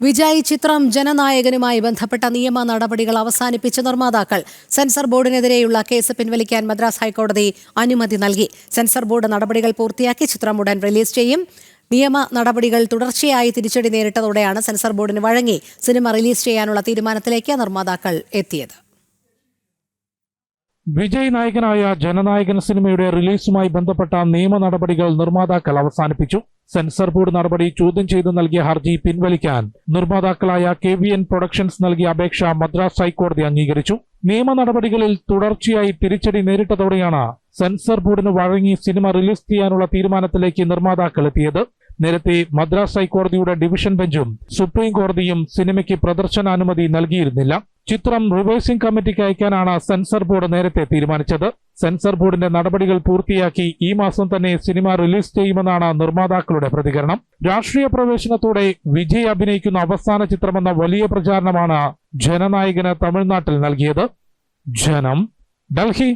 വിജയ് ചിത്രം ജനനായകനുമായി ബന്ധപ്പെട്ട നിയമ നടപടികൾ അവസാനിപ്പിച്ച നിർമ്മാതാക്കൾ സെൻസർ ബോർഡിനെതിരെയുള്ള കേസ് പിൻവലിക്കാൻ മദ്രാസ് ഹൈക്കോടതി അനുമതി നൽകി. സെൻസർ ബോർഡ് നടപടികൾ പൂർത്തിയാക്കി ചിത്രം ഉടൻ റിലീസ് ചെയ്യും. നിയമ നടപടികൾ തുടർച്ചയായി തിരിച്ചടി നേരിട്ടതോടെയാണ് സെൻസർ ബോർഡിന് വഴങ്ങി സിനിമ റിലീസ് ചെയ്യാനുള്ള തീരുമാനത്തിലേക്ക് നിർമ്മാതാക്കൾ എത്തിയത്. വിജയ് നായകനായ ജനനായകൻ സിനിമയുടെ റിലീസുമായി ബന്ധപ്പെട്ട നിയമ നടപടികൾ നിർമ്മാതാക്കൾ അവസാനിപ്പിച്ചു. സെൻസർ ബോർഡ് നടപടി ചോദ്യം ചെയ്ത് നൽകിയ ഹർജി പിൻവലിക്കാൻ നിർമ്മാതാക്കളായ കെ വി എൻ പ്രൊഡക്ഷൻസ് നൽകിയ അപേക്ഷ മദ്രാസ് ഹൈക്കോടതി അംഗീകരിച്ചു. നിയമ നടപടികളിൽ തുടർച്ചയായി തിരിച്ചടി നേരിട്ടതോടെയാണ് സെൻസർ ബോർഡിന് വഴങ്ങി സിനിമ റിലീസ് ചെയ്യാനുള്ള തീരുമാനത്തിലേക്ക് നിർമ്മാതാക്കൾ എത്തിയത്. നേരത്തെ മദ്രാസ് ഹൈക്കോടതിയുടെ ഡിവിഷൻ ബെഞ്ചും സുപ്രീം കോടതിയും സിനിമയ്ക്ക് പ്രദർശനാനുമതി നൽകിയിരുന്നില്ല. ചിത്രം റിവേഴ്സിംഗ് കമ്മിറ്റിക്ക് അയക്കാനാണ് സെൻസർ ബോർഡ് നേരത്തെ തീരുമാനിച്ചത്. സെൻസർ ബോർഡിന്റെ നടപടികൾ പൂർത്തിയാക്കി ഈ മാസം തന്നെ സിനിമ റിലീസ് ചെയ്യുമെന്നാണ് നിർമ്മാതാക്കളുടെ പ്രതികരണം. രാഷ്ട്രീയ പ്രവേശനത്തോടെ വിജയ് അഭിനയിക്കുന്ന അവസാന ചിത്രമെന്ന വലിയ പ്രചാരണമാണ് ജനനായകന് തമിഴ്നാട്ടിൽ നൽകിയത്. ജനം ഡൽഹി.